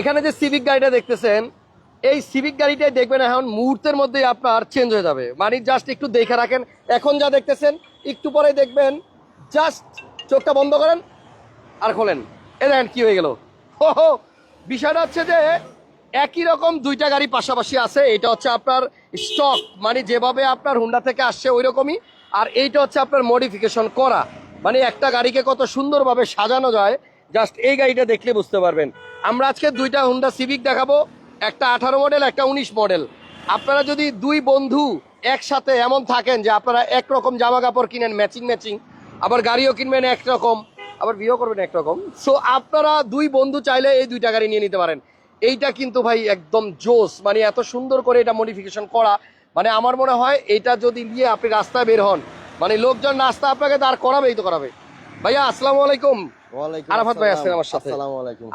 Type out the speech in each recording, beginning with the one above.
এখানে যে সিভিক গাড়িটা দেখতেছেন, এই সিভিক গাড়িটাই দেখবেন এখন মুহূর্তের মধ্যেই আপনার চেঞ্জ হয়ে যাবে। মানে জাস্ট একটু দেখে রাখেন। এখন যা দেখতেছেন, একটু পরে দেখবেন জাস্ট চোখটা বন্ধ করেন, আর খোলেন। এ দেখেন কি হয়ে গেল। হো হো! বিষয়টা হচ্ছে যে, একই রকম দুইটা গাড়ি পাশাপাশি আছে। এটা হচ্ছে আপনার স্টক মানে যেভাবে আপনার হুন্ডা থেকে আসছে ওই রকমই আর এইটা হচ্ছে আপনার মডিফিকেশন করা। মানে একটা গাড়িকে কত সুন্দরভাবে সাজানো যায় জাস্ট এই গাড়িটা দেখলে বুঝতে পারবেন। আমরা আজকে দুইটা হুন্ডা সিভিক দেখাবো, একটা আঠারো মডেল একটা উনিশ মডেল আপনারা যদি দুই বন্ধু একসাথে এমন থাকেন যে আপনারা একরকম জামা কাপড় কিনেন ম্যাচিং ম্যাচিং আবার গাড়িও কিনবেন একরকম, আবার বিয়েও করবেন একরকম। সো আপনারা দুই বন্ধু চাইলে এই দুইটা গাড়ি নিয়ে নিতে পারেন। এইটা কিন্তু ভাই একদম জোস মানে এত সুন্দর করে এটা মডিফিকেশন করা। মানে আমার মনে হয় এটা যদি নিয়ে আপনি রাস্তায় বের হন মানে লোকজন রাস্তা আপনাকে দাঁড় করাবেই তো করাবে। ভাইয়া, আসসালামু আলাইকুম। আরাফাত ভাই আছেন আমার সাথে।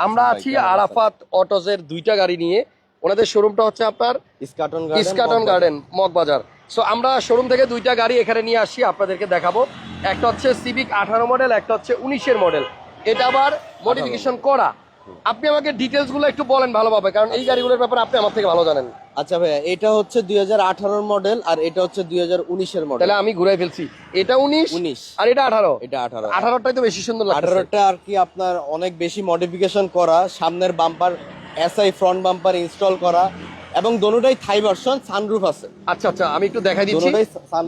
আমরা আছি আরাফাত অটোজের দুইটা গাড়ি নিয়ে। ওনাদের শোরুমটা হচ্ছে আপনার Eskaton garden Eskaton. Garden Moghbazar. So আমরা শোরুম থেকে দুইটা গাড়ি এখানে নিয়ে আসি আপনাদেরকে দেখাবো। একটা হচ্ছে সিভিক আঠারো মডেল একটা হচ্ছে উনিশের মডেল এটা আবার মডিফিকেশন করা। আপনি আমাকে ডিটেলসগুলো একটু বলেন ভালোভাবে কারণ এই গাড়িগুলোর ব্যাপারে আপনি আমার থেকে ভালো জানেন। আচ্ছা ভাইয়া এটা হচ্ছে দুই হাজার মডেল আর এটা হচ্ছে দুই হাজার উনিশের মডেল তাহলে আমি ঘুরাই ফেলছি। এটা উনিশ উনিশ। আর এটা আঠারো। এটা আঠারো। আঠারোটাই তো বেশি সুন্দর আঠারোটা আর কি আপনার অনেক বেশি মডিফিকেশন করা সামনের বাম্পার এসআই ফ্রন্ট বাম্পার ইনস্টল করা এবং দোনোটাই থাই ভার্সন সানরুফ আছে। আচ্ছা আচ্ছা আমি একটু দেখাই দিচ্ছি।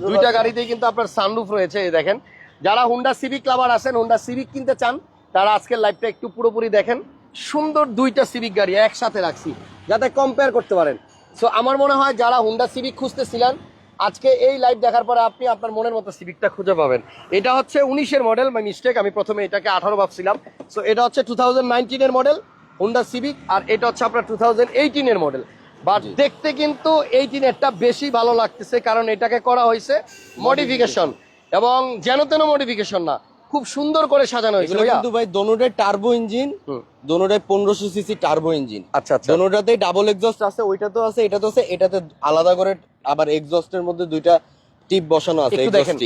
দুইটা গাড়িতেই কিন্তু আপনার সানরুফ রয়েছে এই দেখেন। যারা হুন্ডা সিভিক লাভার আছেন হুন্ডা সিভিক কিনতে চান তারা আজকের লাইভটা একটু পুরোপুরি দেখেন। সুন্দর দুইটা সিভিক গাড়ি একসাথে রাখছি যাতে কম্পেয়ার করতে পারেন। সো আমার মনে হয় যারা হুন্ডা সিভিক খুঁজতেছিলেন আজকে এই লাইভ দেখার পরে আপনি আপনার মনের মতো সিভিকটা খুঁজে পাবেন। এটা হচ্ছে উনিশের মডেল বাই মিস্টেক আমি প্রথমে এটাকে আঠারো ভাবছিলাম। সো এটা হচ্ছে টু থাউজেন্ড নাইনটিনের মডেল হুন্ডা সিভিক আর এটা হচ্ছে আপনার টু থাউজেন্ড এইটিনের মডেল বাট দেখতে কিন্তু এইটিনেরটা বেশি ভালো লাগতেছে কারণ এটাকে করা হয়েছে মডিফিকেশন এবং যেন তেন মডিফিকেশন না খুব সুন্দর করে সাজানো হয়েছে কিন্তু ভাই দোনোটাই টার্বো ইঞ্জিন। দোনোটাই পনেরোশো সিসি টার্বো ইঞ্জিন আচ্ছা আচ্ছা। দোনোটাতেই ডাবল এক্সস্ট আছে ওইটাতেও আছে এটাতে আছে এটাতে আলাদা করে আবার এক্সস্টের মধ্যে দুইটা টিপ বসানো আছে দেখেন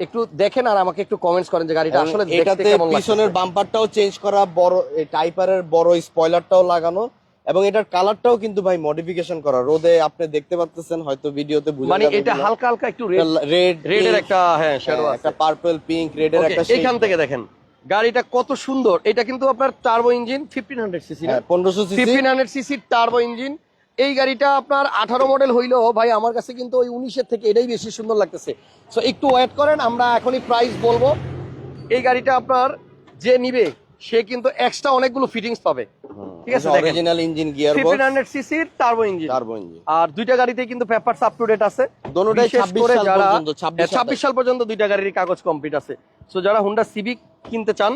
একটু দেখেন আর আমাকে একটু কমেন্টস করেন যে গাড়িটা আসলে এটাতে পিছনের বাম্পারটাও চেঞ্জ করা বড় টাইপারের বড় স্পয়লারটাও লাগানো এবং এটার কালারটাও কিন্তু ভাই মডিফিকেশন করা। রোদে আপনি দেখতে পাচ্ছেন হয়তো ভিডিওতে বুঝা মানে এটা হালকা হালকা একটু রেড রেড রেডের একটা হ্যাঁ শ্যাডো আছে। একটা পার্পল পিঙ্ক রেড এর একটা। এখান থেকে দেখেন। গাড়িটা কত সুন্দর। এটা কিন্তু আপনার turbo engine fifteen hundred CC হ্যাঁ, 1500 সিসি ফিফটিন হান্ড্রেড সিসির টার্বো ইঞ্জিন এই গাড়িটা আপনার আঠারো মডেল হইলেও ভাই আমার কাছে কিন্তু ওই উনিশের থেকে এটাই বেশি সুন্দর লাগতেছে। সো একটু ওয়েট করেন আমরা এখনই প্রাইস বলব। এই গাড়িটা আপনার যে নিবে সে কিন্তু এক্সট্রা অনেকগুলো ফিটিংস পাবে। ঠিক আছে, original engine gear fifteen hundred সিসির টার্বো ইঞ্জিন টার্বো ইঞ্জিন আর দুইটা গাড়িতে কিন্তু পেপারস আপ টু ডেট আছে। দোনোটাই 26 সাল পর্যন্ত, 26 ছাব্বিশ সাল। পর্যন্ত দুইটা গাড়ির কাগজ কমপ্লিট আছে। সো যারা হুন্ডা সিভিক কিনতে চান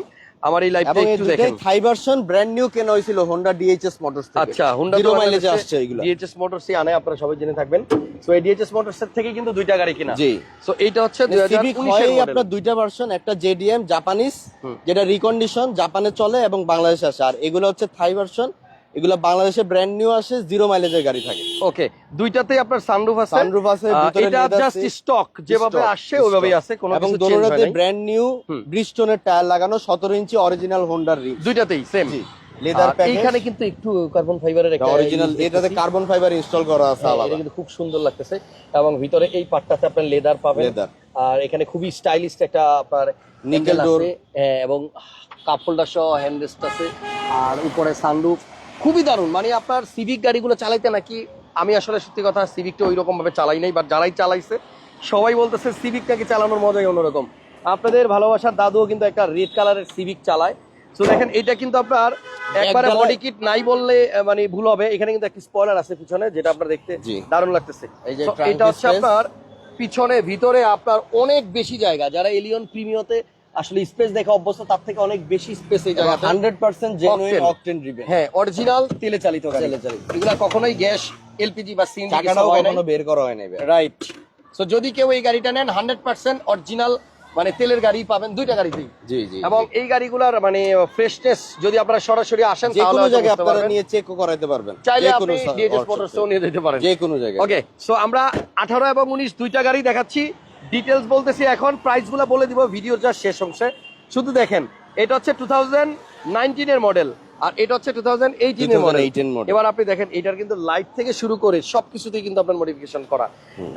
আমার এই লাইভটা একটু দেখেন। থাই ভার্সন ব্র্যান্ড নিউ কেনা হয়েছিল হোন্ডা ডিএইচএস মোটরস থেকে। আচ্ছা হোন্ডা জিরো মাইলেজে আসছে এগুলো। ডিএইচএস মোটরসই আনে আপনারা সবাই জেনে থাকবেন। সো এই ডিএইচএস মোটরস থেকে কিন্তু দুইটা গাড়ি কিনা। জি। সো এইটা হচ্ছে সিভিক 2019 হয় এর আপনারা দুইটা ভার্সন একটা জেডিএম জাপানিজ যেটা রিকন্ডিশন জাপানে চলে এবং বাংলাদেশে আসে। আর এগুলো হচ্ছে থাই ভার্সন এগুলো বাংলাদেশে ব্র্যান্ড নিউ আসে জিরো মাইলেজের গাড়ি থাকে। ওকে দুইটাতেই আপনার সানরুফ আছে। সানরুফ আছে এটা জাস্ট স্টক যেভাবে আসছে ওইভাবেই আছে কোনো এবং কিছু চেঞ্জ দোনোটাতে ব্র্যান্ড নিউ। ব্রিস্টোনের টায়ার লাগানো সতেরো ইঞ্চি অরিজিনাল হোন্ডার রিম দুইটাতেই সেম লেদার এইখানে প্যাকেজ কিন্তু একটু কার্বন ফাইবারের একটা অরিজিনাল এটাতে কার্বন ফাইবার ইনস্টল করা আছে হ্যাঁ, এটা আলাদা। কিন্তু খুব সুন্দর লাগতেছে। এবং ভিতরে এই পার্টটাতে আপনার লেদার পাবেন। আর এখানে খুবই স্টাইলিশ একটা আপনার door। আছে, হ্যাঁ, এবং কাপ হোল্ডার সহ হ্যান্ড রেস্ট আছে। আর উপরে সানরুফ খুবই দারুণ। মানে আপনার সিভিক গাড়িগুলো চালাইতে নাকি আমি আসলে সত্যি কথা সিভিকটা ওই রকম ভাবে চালাই নাই বা যারাই চালাইছে সবাই বলতেছে সিভিক নাকি চালানোর মজাই অন্যরকম। আপনাদের ভালোবাসার দাদুও কিন্তু একটা রেড কালারের সিভিক চালায়। তো দেখেন এটা কিন্তু আপনার একবারে বডি কিট নাই বললে মানে ভুল হবে। এখানে কিন্তু একটা স্পয়লার আছে পিছনে যেটা আপনার দেখতে। দারুণ লাগতেছে। এটা হচ্ছে আপনার পিছনে ভিতরে আপনার অনেক বেশি জায়গা। যারা এলিয়ন প্রিমিয়তে আসলে স্পেস দেখে অভ্যস্ত তার থেকে অনেক বেশি স্পেস এই জেনুইন অকটেন ড্রিভেন হ্যাঁ অরিজিনাল তেলে চালিত গাড়ি। তেলে চালিত। এগুলা কখনোই গ্যাস এলপিজি বা সিএনজি কখনো বের করা হয় ভাই। রাইট সো যদি কেউ এই গাড়িটা নেন হান্ড্রেড পার্সেন্ট অরিজিনাল মানে তেলের গাড়ি পাবেন দুইটা গাড়িতেই। জি জি এবং এই গাড়িগুলার মানে ফ্রেশনেস যদি আপনারা সরাসরি আসেন যে কোনো জায়গায় আপনারা নিয়ে চেক করাইতে পারবেন। চাইলে আপনি ডিএচএস workshop নিয়ে যেতে পারেন। যে কোনো জায়গায়। ওকে সো আমরা আঠারো এবং উনিশ দুইটা গাড়ি দেখাচ্ছি। ডিটেলস বলতেছি এখন প্রাইসগুলো বলে দিব ভিডিওর যা শেষ অংশে। শুধু দেখেন এটা হচ্ছে টু থাউজেন্ড নাইনটিনের মডেল আর এটা হচ্ছে টু থাউজেন্ড এইটিনের মডেল 2018 model। এবার আপনি দেখেন এটার কিন্তু লাইট থেকে শুরু করে সবকিছুতেই কিন্তু আপনার মডিফিকেশন করা।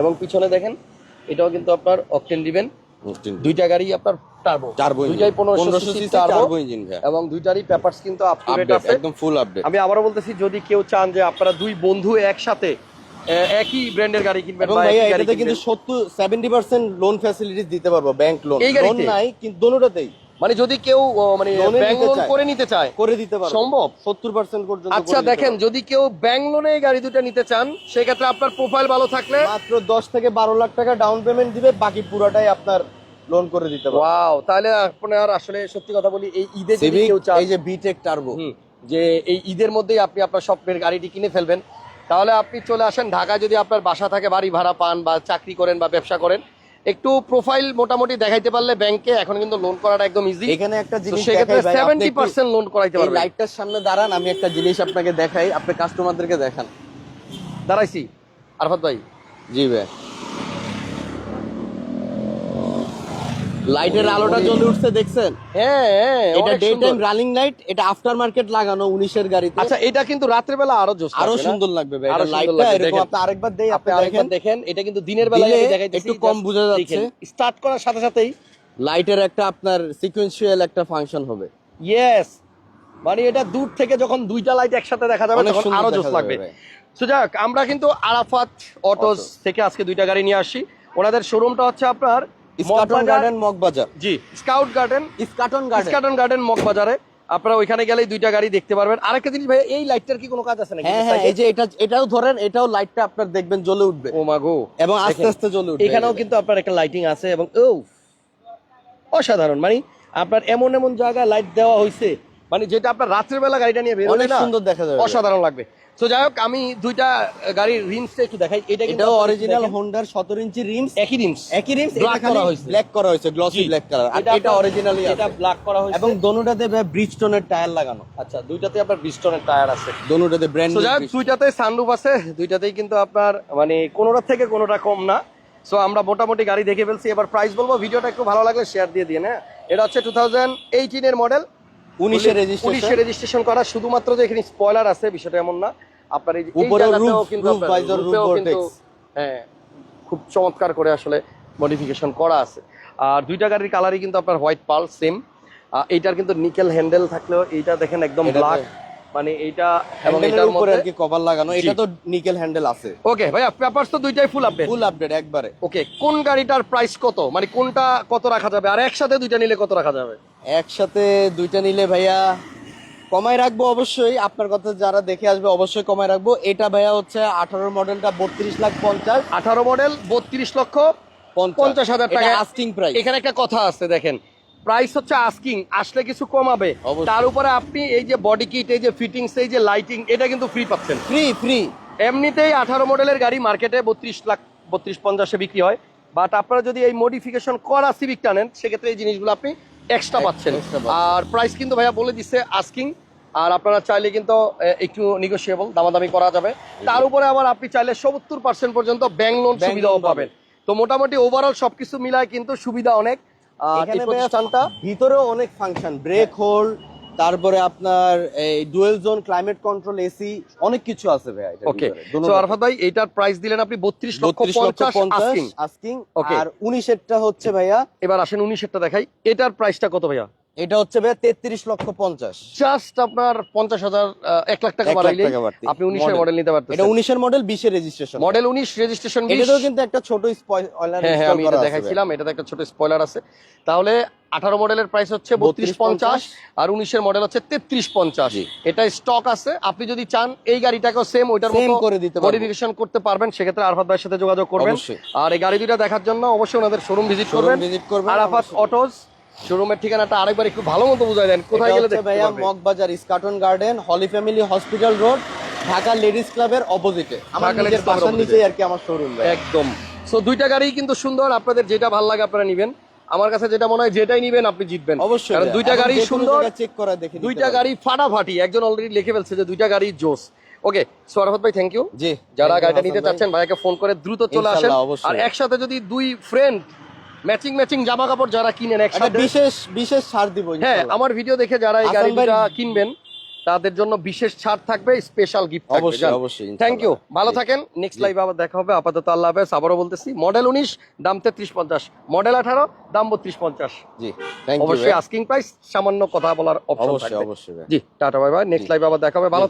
এবং পিছনে দেখেন এটাও কিন্তু আপনার অকটেন দিবেন। দুইটা গাড়ি আপনার টার্বো টার্বো দুইটাই পনেরোশো সিসি টার্বো টার্বো ইঞ্জিন এবং দুইটারই পেপারস কিন্তু আপ টু ডেট আছে। একদম ফুল আপডেট আমি আবারও বলতেছি যদি কেউ চান যে আপনারা দুই বন্ধু একসাথে একই ব্র্যান্ডের গাড়ি কিনবেন এবং ভাইয়া এটাতে কিন্তু কিনবেন। সত্তর সেভেন্টি পার্সেন্ট লোন ফ্যাসিলিটিস দিতে পারব ব্যাংক লোন লোন নাই কিন্তু দোনোটাতেই মানে যদি কেউ মানে ব্যাংক লোন করে নিতে চায় করে দিতে পারব। সম্ভব? সত্তর পার্সেন্ট পর্যন্ত আচ্ছা দেখেন যদি কেউ ব্যাংক লোনে এই গাড়ি দুটো নিতে চান সেক্ষেত্রে আপনার প্রোফাইল ভালো থাকলে মাত্র দশ থেকে বারো লাখ টাকা ডাউন পেমেন্ট দিবে বাকি পুরোটাই আপনার লোন করে দিতে পারব। ওয়াও তাহলে আপনার আসলে সত্যি কথা বলি এই ঈদে যদি কেউ চান এই যে বিটেক টার্বো যে এই ঈদের মধ্যেই আপনি আপনার স্বপ্নের গাড়িটি কিনে ফেলবেন। তাহলে আপনি চলে আসেন ঢাকায় যদি আপনার বাসা থাকে বাড়ি ভাড়া পান বা চাকরি করেন বা ব্যবসা করেন একটু প্রোফাইল মোটামুটি দেখাইতে পারলে ব্যাংকে এখন কিন্তু লোন করাটা একদম ইজি এখানে একটা জিনিস সেক্ষেত্রে সেভেন্টি পার্সেন্ট লোন করাইতে পারবে পারবেন লাইটটার সামনে দাঁড়ান আমি একটা জিনিস আপনাকে দেখাই আপনি কাস্টমারদেরকে দেখান। দাঁড়াইছি। আরফাত ভাই। জি ভাই। লাইটের আলোটা জ্বলে উঠছে দেখছেন? হ্যাঁ হ্যাঁ এটা ডে টাইম রানিং লাইট এটা আফটার মার্কেট লাগানো উনিশের গাড়িতে। আচ্ছা এটা কিন্তু রাত্রেবেলা আরও জোস আরও সুন্দর লাগবে ভাই এটা লাইটটা এরকম আপনি আরেকবার দেই আপনি আরেকবার দেখেন এটা কিন্তু দিনের বেলায় আমি দেখাইতেছি, একটু কম বোঝা যাচ্ছে। স্টার্ট করার সাথে সাথেই লাইটের একটা আপনার সিকোয়েন্সিয়াল একটা ফাংশন হবে। ইয়েস মানে এটা দূর থেকে যখন দুইটা লাইট একসাথে দেখা যাবে তখন আরও জোস লাগবে। তো যাক আমরা কিন্তু আরাফাত অটোস থেকে আজকে দুইটা গাড়ি নিয়ে আসি। ওনাদের শোরুমটা হচ্ছে আপনার স্কাটন গার্ডেন মগবাজার। জি। Scout garden. Eskaton garden. Eskaton garden মগবাজারে। আপনারা ওইখানে গেলেই দুইটা গাড়ি দেখতে পারবেন। আরেকটা জিনিস ভাই এই লাইটটার কি কোনো কাজ আছে নাকি? হ্যাঁ হ্যাঁ এই যে এটা এটাও ধরেন এটাও লাইটটা আপনার দেখবেন জ্বলে উঠবে। ও মা গো। এবং আস্তে আস্তে জ্বলে উঠবে। এখানেও কিন্তু আপনার একটা লাইটিং আছে এবং ও অসাধারণ। মানে আপনার এমন এমন জায়গায় লাইট দেওয়া হয়েছে মানে যেটা আপনার রাত্রের বেলা গাড়িটা নিয়ে অনেক সুন্দর দেখা যাবে। অসাধারণ লাগবে। তো যাই হোক আমি দুইটা গাড়ির রিমসটা একটু দেখাই। এটা এটাও অরিজিনাল হোন্ডার 17 ইঞ্চি রিমস একই রিমস একই রিমস Black করা হয়েছে। ব্ল্যাক করা হয়েছে গ্লসি ব্ল্যাক কালার আর এটা অরিজিনালি এটা ব্ল্যাক করা হয়েছে। এবং দোনোটাতে ব্রিজস্টোনের টায়ার লাগানো। আচ্ছা দুইটাতে আপনার বিস্টনের টায়ার আছে। দোনোটাতে ব্র্যান্ড তো যাই হোক দুইটাতে সানরুফ আছে দুইটাতেই কিন্তু আপনার মানে কোনোটা থেকে কোনোটা কম না। সো আমরা মোটামুটি গাড়ি দেখে ফেলছি। এবার প্রাইস বলব। ভিডিওটা একটু ভালো লাগলে শেয়ার দিয়ে দিয়ে হ্যাঁ? এটা হচ্ছে টু থাউজেন্ড এইটিনের মডেল 19 রেজিস্ট্রেশন উনিশে রেজিস্ট্রেশন করা শুধুমাত্র যে এখানে স্পয়লার আছে বিষয়টা এমন না। আপনার এই যে- এই উপরেও জায়গাতেও roof- কিন্তু roof আপনার visor, roof roof-এও কিন্তু, vortex। হ্যাঁ খুব চমৎকার করে আসলে মডিফিকেশন করা আছে। আর দুইটা গাড়ির কালারই কিন্তু আপনার হোয়াইট পাল সেম এইটার কিন্তু নিকেল হ্যান্ডেল থাকলেও এইটা দেখেন একদম ব্ল্যাক মানে এইটা এবং এবং এটার উপরে আর কি কভার লাগানো এটা তো নিকেল হ্যান্ডেল আছে। ওকে ভাইয়া পেপারস তো দুইটাই ফুল আপডেট ফুল আপডেট একবারে। ওকে কোন গাড়িটার প্রাইস কত? মানে কোনটা কত রাখা যাবে? আর একসাথে দুইটা নিলে কত রাখা যাবে? একসাথে দুইটা নিলে ভাইয়া কমায় রাখব অবশ্যই আপনার কথা যারা দেখে আসবে অবশ্যই কমায় রাখব। এটা ভাইয়া হচ্ছে আঠারো মডেলটা বত্রিশ লাখ পঞ্চাশ। আঠারো মডেল বত্রিশ লক্ষ পঞ্চাশ। হাজার টাকা। আস্টিং প্রাইস এখানে একটা কথা আছে দেখেন। প্রাইস হচ্ছে আস্কিং আসলে কিছু কমাবে। তার উপরে আপনি এই যে বডি কিট এই যে ফিটিংস এই যে লাইটিং এটা কিন্তু ফ্রি পাচ্ছেন। ফ্রি ফ্রি এমনিতেই আঠারো মডেলের গাড়ি মার্কেটে বত্রিশ লাখ বত্রিশ পঞ্চাশে বিক্রি হয়। বাট আপনারা যদি এই মডিফিকেশন করা সিভিক টানেন সেক্ষেত্রে এই জিনিসগুলো আপনি এক্সট্রা পাচ্ছেন। আর প্রাইস কিন্তু ভাইয়া বলে দিচ্ছে আস্কিং আর আপনারা চাইলে কিন্তু একটু নিগোসিয়েবল দামাদামি করা যাবে। তার উপরে আবার আপনি চাইলে সত্তর পার্সেন্ট পর্যন্ত ব্যাংক লোন সুবিধাও পাবেন। তো মোটামুটি ওভারঅল সবকিছু মিলায় কিন্তু সুবিধা অনেক। ভিতরেও অনেক ফাংশন ব্রেক হোল্ড তারপরে আপনার এই dual zone climate control AC অনেক কিছু আছে ভাইয়া এটার ওকে তো আরফাত ভাই এটার প্রাইস দিলেন আপনি বত্রিশ লক্ষ 32 লক্ষ পঞ্চাশ পঞ্চাশ asking। আস্কিং আর 19 এরটা হচ্ছে ভাইয়া এবার আসেন উনিশেরটা দেখাই। এটার প্রাইসটা কত ভাইয়া? এটা হচ্ছে ভাইয়া তেত্রিশ লক্ষ পঞ্চাশ। জাস্ট আপনার পঞ্চাশ হাজার এক লাখ টাকা বাড়াইলে। আপনি উনিশের। মডেল নিতে এটা উনিশের মডেল বিশের রেজিস্ট্রেশন মডেল উনিশ রেজিস্ট্রেশন এটাতেও কিন্তু একটা ছোট স্পয়লার হ্যাঁ হ্যাঁ আমি এটা দেখাইছিলাম এটাতে একটা ছোট স্পয়লার আছে। তাহলে আঠারো মডেলের প্রাইস হচ্ছে বত্রিশ পঞ্চাশ। আর উনিশের মডেল হচ্ছে তেত্রিশ পঞ্চাশ। এটা স্টক আছে। আপনি যদি চান এই গাড়িটাকেও সেম ওইটার মতো করে দিতে। মডিফিকেশন করতে পারবেন সেক্ষেত্রে আরাফাত ভাইয়ের সাথে যোগাযোগ করবেন। আর এই গাড়ি দুইটা দেখার জন্য অবশ্যই ওনাদের শোরুম ভিজিট করবেন, আরাফাত অটোস শোরুমের ঠিকানাটা আরেকবার একটু ভালো মতো বুঝাই দেন। কোথায় গেলে দেখতে ভাইয়া? Moghbazar Eskaton garden Holy Family hospital road Dhaka ladies ক্লাবের অপোজিটে আমার নিজের বাসার নিচেই আর কি আমার শোরুম ভাই একদম। সো দুইটা গাড়ি কিন্তু সুন্দর আপনাদের যেটা ভালো লাগে আপনারা নিবেন। আমার কাছে যেটা মনে হয় যেটাই নিবেন আপনি জিতবেন। অবশ্যই কারণ দুইটা গাড়ি সুন্দর চেক করা দেখে দুইটা গাড়ি ফাটাফাটি। একজন অলরেডি লিখে ফেলছে যে দুইটা গাড়ি জোস। ওকে সোয়ারফত ভাই থ্যাংক ইউ জি যারা গাড়িটা নিতে। চাচ্ছেন ভাইকে ফোন করে দ্রুত চলে আসেন। অবশ্যই। আর একসাথে যদি দুই ফ্রেন্ড ম্যাচিং ম্যাচিং জামা কাপড় যারা কিনেন একটা একসাথে বিশেষ বিশেষ ছাড় দিব হ্যাঁ আমার ভিডিও দেখে যারা এই হাসান গাড়ি ভাই- দুইটা কিনবেন তাদের জন্য বিশেষ ছাড় থাকবে স্পেশাল গিফট থাকবে অবশ্যই অবশ্যই থ্যাংক ইউ ভালো থাকেন নেক্সট। লাইভ আবার দেখা হবে। আপাতত আল্লাহ হাফেজ আবারও বলতেছি মডেল উনিশ দাম তেত্রিশ পঞ্চাশ। মডেল আঠারো দাম বত্রিশ পঞ্চাশ। জি অবশ্যই আস্কিং প্রাইস সামান্য কথা বলার অবশ্যই অবশ্যই জি ta ta bye bye next live আবার দেখা হবে। ভালো।